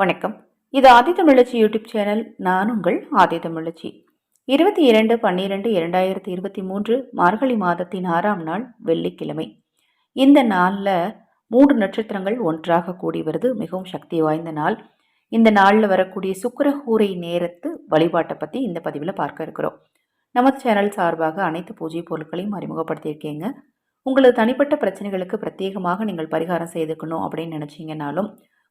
வணக்கம். இது ஆதி தமிழச்சி YouTube channel. நான் உங்கள் ஆதி தமிழச்சி. இருபத்தி இரண்டு பன்னிரெண்டு இரண்டாயிரத்தி இருபத்தி மூன்று மார்கழி மாதத்தின் ஆறாம் நாள் வெள்ளிக்கிழமை. இந்த நாளில் மூன்று நட்சத்திரங்கள் ஒன்றாக கூடி வருது. மிகவும் சக்தி வாய்ந்த நாள். இந்த நாளில் வரக்கூடிய சுக்கரகூரை நேரத்து வழிபாட்டை பற்றி இந்த பதிவில் பார்க்க இருக்கிறோம். நமது சேனல் சார்பாக அனைத்து பூஜை பொருட்களையும் அறிமுகப்படுத்தியிருக்கேங்க. உங்களது தனிப்பட்ட பிரச்சனைகளுக்கு பிரத்யேகமாக நீங்கள் பரிகாரம் செய்துக்கணும் அப்படின்னு நினச்சிங்கனாலும்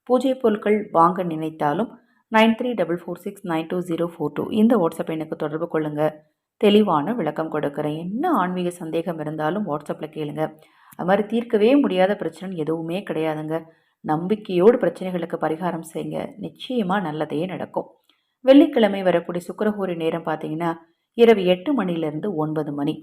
பூஜை பொருட்கள் வாங்க நினைத்தாலும் nine three double four six nine two zero four two இந்த வாட்ஸ்அப் எனக்கு தொடர்பு கொள்ளுங்கள் தெளிவான விளக்கம் கொடுக்குறேன். என்ன ஆன்மீக சந்தேகம் இருந்தாலும் வாட்ஸ்அப்பில் கேளுங்க. அது மாதிரி தீர்க்கவே முடியாத பிரச்சனை எதுவுமே கிடையாதுங்க. நம்பிக்கையோடு பிரச்சனைகளுக்கு பரிகாரம் செய்யுங்க. நிச்சயமாக நல்லதே நடக்கும். வெள்ளிக்கிழமை வரக்கூடிய சுக்கரஹூரி நேரம் பார்த்தீங்கன்னா இரவு எட்டு மணிலேருந்து ஒன்பது மணி.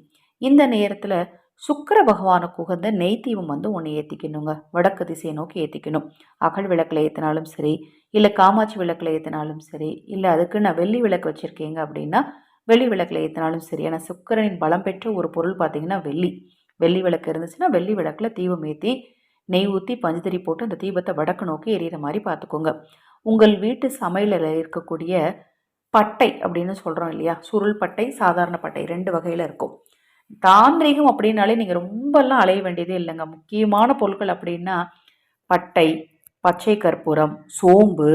இந்த நேரத்தில் சுக்கர பகவானுக்கு உகந்த நெய் தீபம் வந்து ஒன்று ஏற்றிக்கணுங்க வடக்கு திசையை நோக்கி ஏற்றிக்கணும் அகல் விளக்கில் ஏற்றினாலும் சரி இல்லை காமாட்சி விளக்கில் ஏற்றினாலும் சரி இல்லை அதுக்கு நான் வெள்ளி விளக்கு வச்சுருக்கீங்க அப்படின்னா வெள்ளி விளக்கில் ஏற்றினாலும் சரி. ஆனால் சுக்கரனின் பலம் பெற்ற ஒரு பொருள் பார்த்திங்கன்னா வெள்ளி. வெள்ளி விளக்கு இருந்துச்சுன்னா வெள்ளி விளக்கில் தீபம் ஏற்றி நெய் ஊற்றி பஞ்சுதறி போட்டு அந்த தீபத்தை வடக்கு நோக்கி எரியிற மாதிரி பார்த்துக்கோங்க உங்கள் வீட்டு சமையலில் இருக்கக்கூடிய பட்டை அப்படின்னு சொல்கிறோம் இல்லையா? சுருள் பட்டை சாதாரண பட்டை ரெண்டு வகையில் இருக்கும். தாந்திரிகம் அப்படின்னாலே நீங்கள் ரொம்பலாம் அலைய வேண்டியதே இல்லைங்க. முக்கியமான பொருட்கள் அப்படின்னா பட்டை பச்சை கற்பூரம் சோம்பு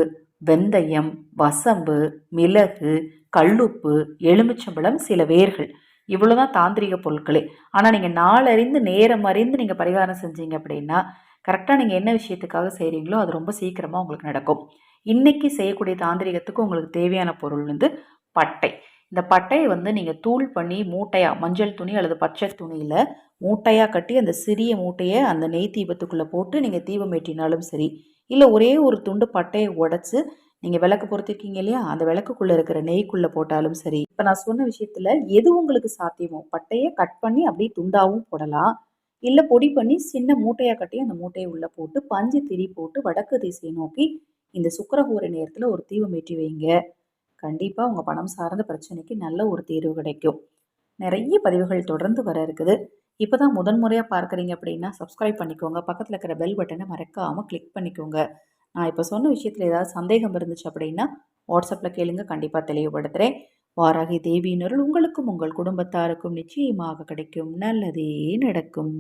வெந்தயம் வசம்பு மிளகு கல்லுப்பு எலுமிச்சம்பழம் சில வேர்கள். இவ்வளோ தான் தாந்திரிக பொருட்களே. ஆனால் நீங்கள் நாளறிந்து நேரம் அறிந்து நீங்கள் பரிகாரம் செஞ்சீங்க அப்படின்னா கரெக்டாக நீங்கள் என்ன விஷயத்துக்காக செய்கிறீங்களோ அது ரொம்ப சீக்கிரமாக உங்களுக்கு நடக்கும். இன்றைக்கி செய்யக்கூடிய தாந்திரிகத்துக்கு உங்களுக்கு தேவையான பொருள் வந்து பட்டை. இந்த பட்டையை வந்து நீங்கள் தூள் பண்ணி மூட்டையாக மஞ்சள் துணி அல்லது பச்சை துணியில் மூட்டையாக கட்டி அந்த சிறிய மூட்டையை அந்த நெய் தீபத்துக்குள்ளே போட்டு நீங்கள் தீபம் ஏற்றினாலும் சரி இல்லை ஒரே ஒரு துண்டு பட்டையை உடச்சி நீங்கள் விளக்கு பொறுத்திருக்கீங்க இல்லையா? அந்த விளக்குக்குள்ளே இருக்கிற நெய்க்குள்ளே போட்டாலும் சரி. இப்போ நான் சொன்ன விஷயத்தில் எது உங்களுக்கு சாத்தியமோ? பட்டையை கட் பண்ணி அப்படியே துண்டாகவும் போடலாம். இல்லை பொடி பண்ணி சின்ன மூட்டையாக கட்டி அந்த மூட்டையை உள்ளே போட்டு பஞ்சு திரி போட்டு வடக்கு திசையை நோக்கி இந்த சுக்கரகூர நேரத்தில் ஒரு தீபம் ஏற்றி வைங்க. கண்டிப்பாக உங்கள் பணம் சார்ந்த பிரச்சனைக்கு நல்ல ஒரு தீர்வு கிடைக்கும். நிறைய பதிவுகள் தொடர்ந்து வர இருக்குது. இப்போ தான் முதன்முறையாக பார்க்குறீங்க அப்படின்னா சப்ஸ்கிரைப் பண்ணிக்கோங்க. பக்கத்தில் இருக்கிற பெல் பட்டனை மறக்காமல் கிளிக் பண்ணிக்கோங்க. நான் இப்போ சொன்ன விஷயத்தில் ஏதாவது சந்தேகம் இருந்துச்சு அப்படின்னா வாட்ஸ்அப்பில் கேளுங்க. கண்டிப்பாக தெளிவுபடுத்துகிறேன் வாராகி தேவியினருள் உங்களுக்கும் உங்கள் குடும்பத்தாருக்கும் நிச்சயமாக கிடைக்கும். நல்லதே நடக்கும்.